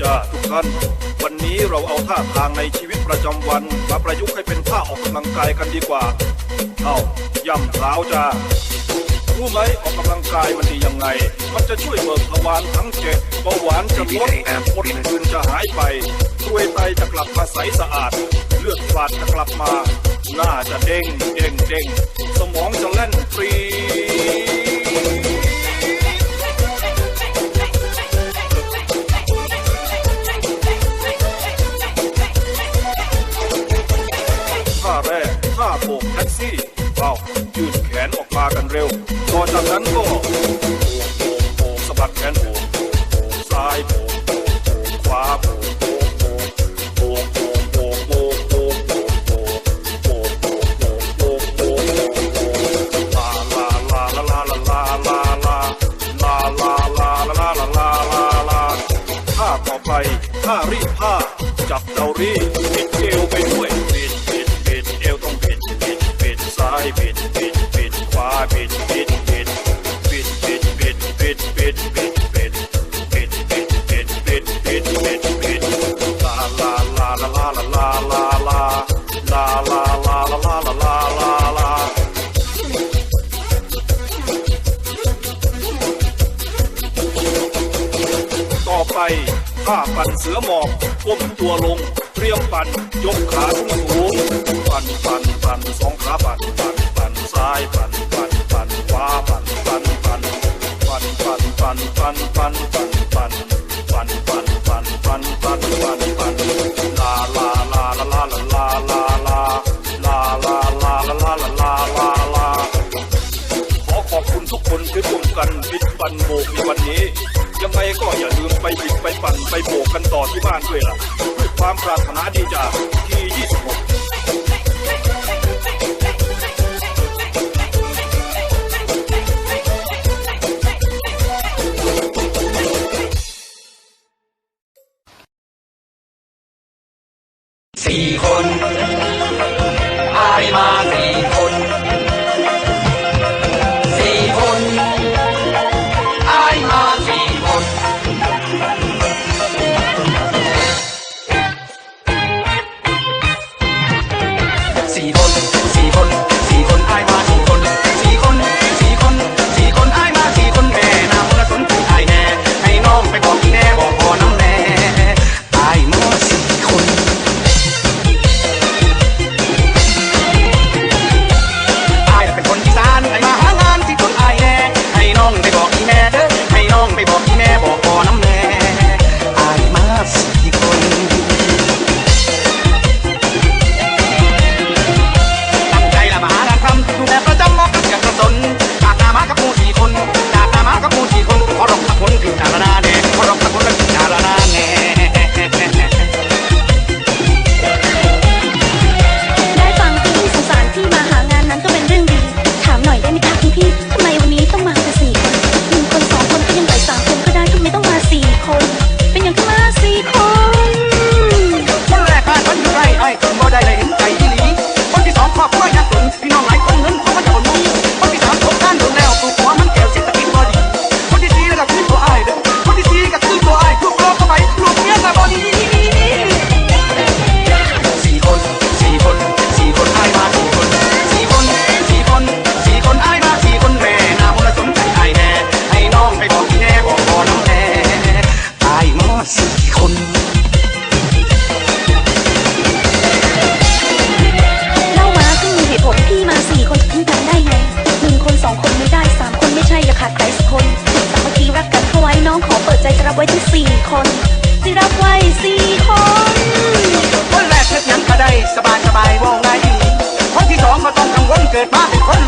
จ้าทุกท่าน วันนี้เราเอาท่าทางในชีวิตประจำวัน มาประยุกต์ให้เป็นท่าออกกำลังกายกันดีกว่า เอาย่ำเท้าจ้ารู้ไหมออกกำลังกายมันดียังไง มันจะช่วยเบิกทวารทั้งเจ็ดเบาหวานจะลดอดคืนจะหายไปช่วยไตจะกลับมาใสสะอาด เลือดฝาดจะกลับมา หน้าจะเด้งเด้งเด้งสมองจะแล่นฟรี นั้นก็โบกโบกโบกสะบัดแขนโบกโบกโบกซ้ายโบกโบกโบกขวาโบกโบกโบกโบกโบกโบกโบกโบกโบกโบกโบกโบกโบกโบกโบกโบกโบกลาลาลาลาลาลาลาลาลาลาลาลาลาลาลาลาลาท่าต่อไปท่ารีดผ้าจับเตารีดบิดเอวไปด้วยบิดบิดบิดเอวต้องบิดบิดบิดซ้ายบิดบิดบิดขวาบิดบิด ท่าปั่นเสือหมอบก้มตัวลง เตรียมปั่น ยกขาสูงสูงปั่นปั่นปั่นสองขาปั่นปั่นปั่นซ้ายปั่นปั่นปั่นขวาปั่นปั่นปั่นปั่นปั่นปั่นปั่นปั่นปั่นปั่นปั่นปั่นปั่นปั่นปั่นปั่นปั่นลาลาลาลาลาลาลาลาลาลาลาลาลาลาลาลาลาขอขอบคุณทุกคนที่ร่วมกันบิดปันโบกในวันนี้ ยังไงก็อย่าลืมไปบิดไปปั่นไปโบกกันต่อที่บ้านด้วยล่ะด้วยความปรารถนาดีจากที่26สี่คน เล่ามาก็มีเหตุผลพี่มาสี่คนถึงทำได้ไงหนึ่งคนสองคนไม่ได้สามคนไม่ใช่จะขาดใครสักคนสามัคคีรักกันเข้าไว้น้องขอเปิดใจจะรับไว้ที่สี่คนจะรับไว้สี่คนคนแรกเล็กยังก็ได้สบายสบายวงไงคนที่สองมาต้องกังวลเกิดมาเป็นคน